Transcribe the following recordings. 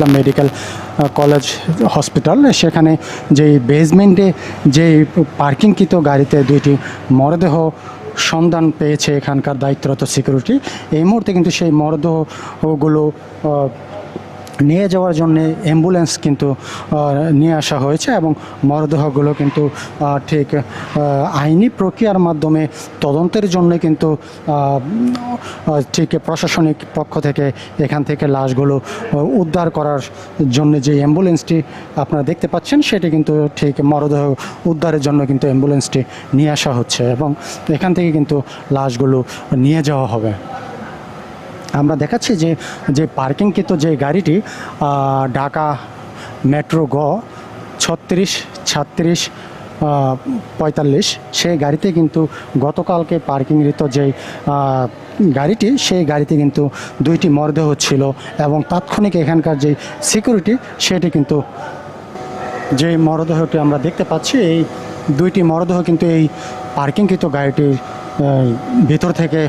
ইসলাম medical college, hospital, সেখানে যেই বেজমেন্টে যেই পার্কিংকৃত গাড়িতে দুইটি মরদেহ সন্ধান পেয়েছে এখানকার দায়িত্বরত সিকিউরিটি এই মুহূর্তে কিন্তু সেই মরদেহগুলো নিয়ে যাওয়ার জন্য অ্যাম্বুলেন্স কিন্তু নিয়ে আসা হয়েছে এবং মরদেহগুলো কিন্তু ঠিক আইনি প্রক্রিয়ার মাধ্যমে তদন্তের জন্য কিন্তু ঠিক প্রশাসনিক পক্ষ থেকে এখান থেকে লাশগুলো উদ্ধার করার জন্য যে অ্যাম্বুলেন্সটি আপনারা দেখতে পাচ্ছেন, সেটি কিন্তু ঠিক মরদেহ উদ্ধারের জন্য কিন্তু অ্যাম্বুলেন্সটি নিয়ে আসা হচ্ছে এবং এখান থেকে কিন্তু লাশগুলো নিয়ে যাওয়া হবে। আমরা দেখাচ্ছি যে যে পার্কিংকৃত যে গাড়িটি ঢাকা মেট্রো গ ছত্রিশ, ছাত্রিশ পঁয়তাল্লিশ, সেই গাড়িতে কিন্তু গতকালকে পার্কিংকৃত যে গাড়িটি, সেই গাড়িতে কিন্তু দুইটি মরদেহ ছিল এবং তাৎক্ষণিক এখানকার যে সিকিউরিটি, সেটি কিন্তু যে মরদেহটি আমরা দেখতে পাচ্ছি, এই দুইটি মরদেহ কিন্তু এই পার্কিংকৃত গাড়িটির ভিতর থেকে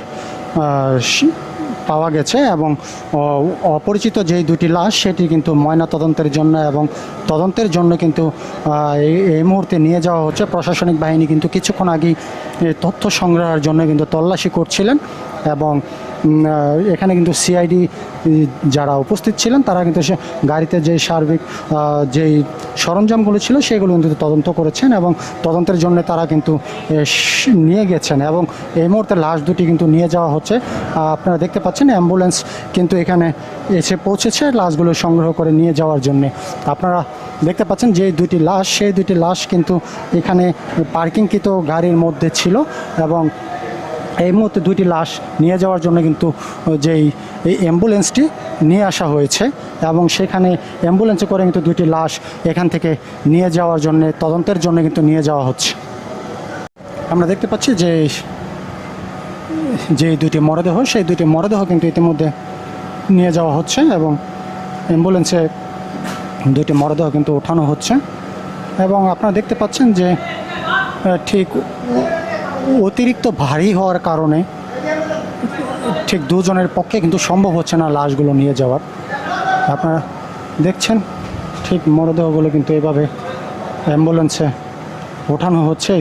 পাওয়া গেছে এবং অপরিচিত যেই দুটি লাশ, সেটি কিন্তু ময়না তদন্তের জন্য এবং তদন্তের জন্য কিন্তু এই মুহূর্তে নিয়ে যাওয়া হচ্ছে। প্রশাসনিক বাহিনী কিন্তু কিছুক্ষণ আগেই তথ্য সংগ্রহের জন্য কিন্তু তল্লাশি করছিলেন এবং এখানে কিন্তু সিআইডি যারা উপস্থিত ছিলেন, তারা কিন্তু সে গাড়িতে যে সার্বিক যেই সরঞ্জামগুলো ছিল, সেগুলো কিন্তু তদন্ত করেছেন এবং তদন্তের জন্য তারা কিন্তু নিয়ে গেছেন এবং এই মুহূর্তে লাশ দুটি কিন্তু নিয়ে যাওয়া হচ্ছে। আপনারা দেখতে পাচ্ছেন, অ্যাম্বুলেন্স কিন্তু এখানে এসে পৌঁছেছে, লাশগুলো সংগ্রহ করে নিয়ে যাওয়ার জন্য। আপনারা দেখতে পাচ্ছেন যে দুটি লাশ, সেই দুটি লাশ কিন্তু এখানে পার্কিংকৃত গাড়ির মধ্যে ছিল এবং এই মুহূর্তে দুইটি লাশ নিয়ে যাওয়ার জন্য কিন্তু যেই এই অ্যাম্বুলেন্সটি নিয়ে আসা হয়েছে এবং সেখানে অ্যাম্বুলেন্সে করে কিন্তু দুইটি লাশ এখান থেকে নিয়ে যাওয়ার জন্য, তদন্তের জন্য কিন্তু নিয়ে যাওয়া হচ্ছে। আমরা দেখতে পাচ্ছি যে যে দুইটি মরদেহ, সেই দুইটি মরদেহ কিন্তু ইতিমধ্যে নিয়ে যাওয়া হচ্ছে এবং অ্যাম্বুলেন্সে দুইটি মরদেহ কিন্তু ওঠানো হচ্ছে। এবং আপনারা দেখতে পাচ্ছেন যে ঠিক অতিরিক্ত ভারী হওয়ার কারণে ঠিক দুজনের পক্ষে কিন্তু সম্ভব হচ্ছে না লাশগুলো নিয়ে যাওয়ার। আপনারা দেখছেন, ঠিক মরদেহগুলো কিন্তু এভাবে অ্যাম্বুলেন্সে ওঠানো হচ্ছে।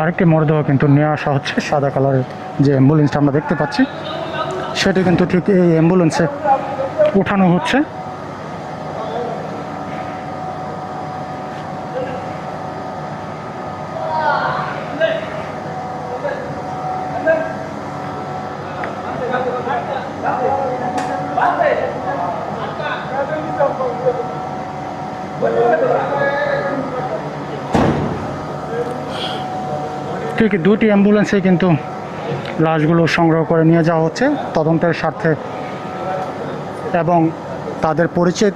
আরেকটি মরদেহ কিন্তু নিয়ে আসা হচ্ছে সাদা কালারের যে অ্যাম্বুলেন্সটা আমরা দেখতে পাচ্ছি। সেটি কিন্তু ঠিক এই অ্যাম্বুলেন্সে উঠানো হচ্ছে। ঠিক দুটি অ্যাম্বুলেন্সে কিন্তু লাশগুলো সংগ্রহ করে নিয়ে যাওয়া হচ্ছে তদন্তের স্বার্থে। এবং তাদের পরিচয়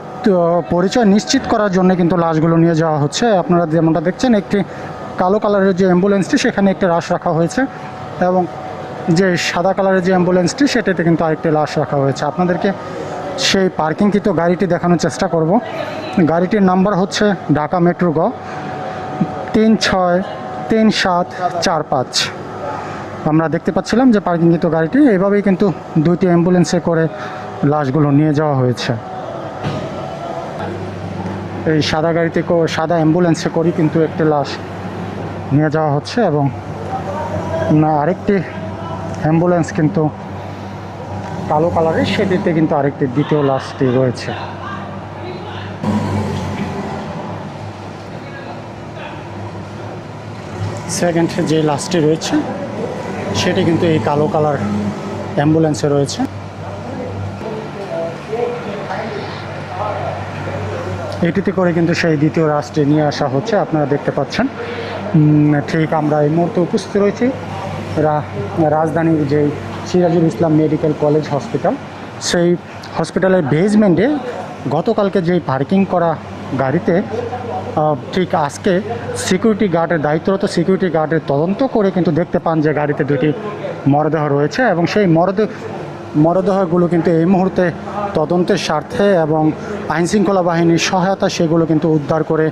পরিচয় নিশ্চিত করার জন্য কিন্তু লাশগুলো নিয়ে যাওয়া হচ্ছে। আপনারা যেমনটা দেখছেন, একটি কালো কালারের যে অ্যাম্বুলেন্সটি, সেখানে একটি লাশ রাখা হয়েছে। এবং যে সাদা কালারের যে অ্যাম্বুলেন্সটি, সেটাতে কিন্তু আরেকটি লাশ রাখা হয়েছে। আপনাদেরকে সেই পার্কিংকৃত গাড়িটি দেখানোর চেষ্টা করব। গাড়িটির নাম্বার হচ্ছে ঢাকা মেট্রো গ তিন ছয় তিন সাত চার পাঁচ। আমরা দেখতে পাচ্ছিলাম যে পার্কিংকৃত গাড়িটি এভাবেই কিন্তু দুইটি অ্যাম্বুলেন্সে করে লাশগুলো নিয়ে যাওয়া হয়েছে। এই সাদা গাড়িতে সাদা অ্যাম্বুলেন্সে করেই কিন্তু একটি লাশ নিয়ে যাওয়া হচ্ছে এবং না, আরেকটি অ্যাম্বুলেন্স কিন্তু কালো কালারের সেটিতে কিন্তু আরেকটি দ্বিতীয় লাশটি রয়েছে। সেকেন্ড যে লাস্টে রয়েছে, সেটি কিন্তু এই কালো কালার অ্যাম্বুলেন্সে রয়েছে। এটিতে করে কিন্তু সেই দ্বিতীয় রাষ্ট্রে নিয়ে আসা হচ্ছে, আপনারা দেখতে পাচ্ছেন। ঠিক আমরা এই মুহূর্তে উপস্থিত রয়েছি। রাজধানীর যে Sirajul Islam medical college hospital সেই হসপিটালের বেজমেন্টে গতকালকে যেই পার্কিং করা গাড়িতে ঠিক আজকে সিকিউরিটি গার্ডের দায়িত্বরত সিকিউরিটি গার্ডের তদন্ত করে কিন্তু দেখতে পান যে গাড়িতে দুটি মরদেহ রয়েছে এবং সেই মরদেহ মরদেহগুলো কিন্তু এই মুহূর্তে তদন্তের স্বার্থে এবং আইনশৃঙ্খলা বাহিনীর সহায়তা সেগুলো কিন্তু উদ্ধার করে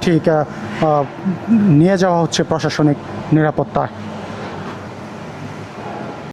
ঠিক নিয়ে যাওয়া হচ্ছে প্রশাসনিক নিরাপত্তায়।